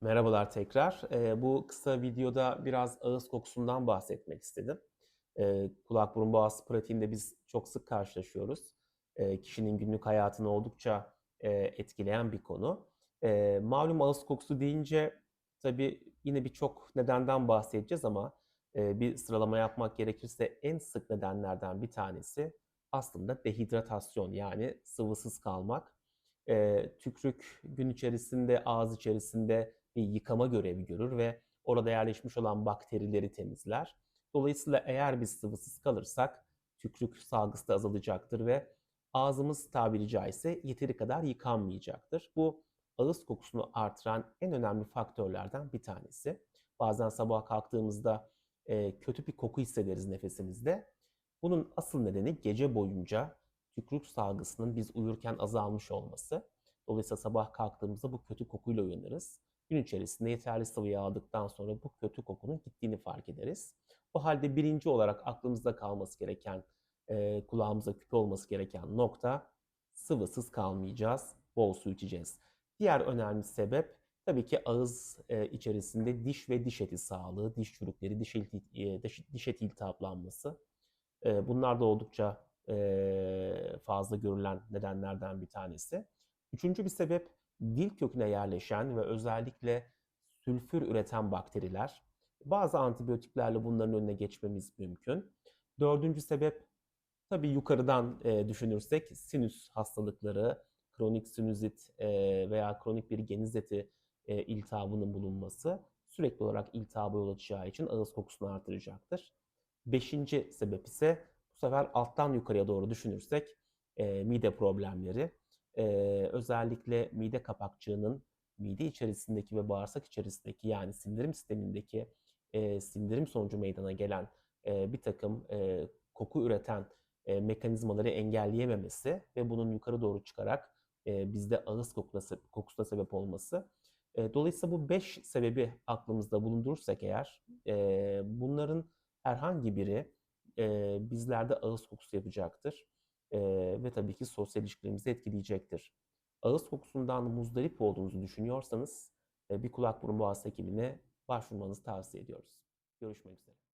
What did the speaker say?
Merhabalar tekrar. Eee, bu kısa videoda biraz ağız kokusundan bahsetmek istedim. Eee, kulak burun boğaz pratiğinde biz çok sık karşılaşıyoruz. Eee, kişinin günlük hayatını oldukça eee, etkileyen bir konu. Eee, malum ağız kokusu deyince tabii yine birçok nedenden bahsedeceğiz ama eee, bir sıralama yapmak gerekirse en sık nedenlerden bir tanesi aslında dehidratasyon yani sıvısız kalmak. Eee, tükrük gün içerisinde ağız içerisinde bir yıkama görevi görür ve orada yerleşmiş olan bakterileri temizler. Dolayısıyla eğer biz sıvısız kalırsak tükrük salgısı da azalacaktır ve ağzımız tabiri caizse yeteri kadar yıkanmayacaktır. Bu ağız kokusunu artıran en önemli faktörlerden bir tanesi. Bazen sabah kalktığımızda e, kötü bir koku hissederiz nefesimizde. Bunun asıl nedeni gece boyunca tükrük salgısının biz uyurken azalmış olması. Dolayısıyla sabah kalktığımızda bu kötü kokuyla uyanırız. Gün içerisinde yeterli sıvıyı aldıktan sonra bu kötü kokunun gittiğini fark ederiz. O halde birinci olarak aklımızda kalması gereken, e, kulağımıza küpe olması gereken nokta sıvısız kalmayacağız, bol su içeceğiz. Diğer önemli sebep tabii ki ağız e, içerisinde diş ve diş eti sağlığı, diş çürükleri, diş, ilti, e, diş, diş eti iltihaplanması. E, bunlar da oldukça e, fazla görülen nedenlerden bir tanesi. Üçüncü bir sebep dil köküne yerleşen ve özellikle sülfür üreten bakteriler. Bazı antibiyotiklerle bunların önüne geçmemiz mümkün. Dördüncü sebep tabii yukarıdan e, düşünürsek sinüs hastalıkları, kronik sinüzit e, veya kronik bir geniz eti e, iltihabının bulunması sürekli olarak iltihaba yol açacağı için ağız kokusunu artıracaktır. Beşinci sebep ise bu sefer alttan yukarıya doğru düşünürsek e, mide problemleri. E, özellikle mide kapakçığının mide içerisindeki ve bağırsak içerisindeki yani sindirim sistemindeki e, sindirim sonucu meydana gelen e, bir takım e, koku üreten e, mekanizmaları engelleyememesi ve bunun yukarı doğru çıkarak e, bizde ağız kokusuna, kokusuna sebep olması. E, dolayısıyla bu beş sebebi aklımızda bulundurursak eğer e, bunların herhangi biri e, bizlerde ağız kokusu yapacaktır e, ve tabii ki sosyal ilişkilerimizi etkileyecektir. Ağız kokusundan muzdarip olduğunuzu düşünüyorsanız e, bir kulak burun boğaz hekimine başvurmanızı tavsiye ediyoruz. Görüşmek üzere.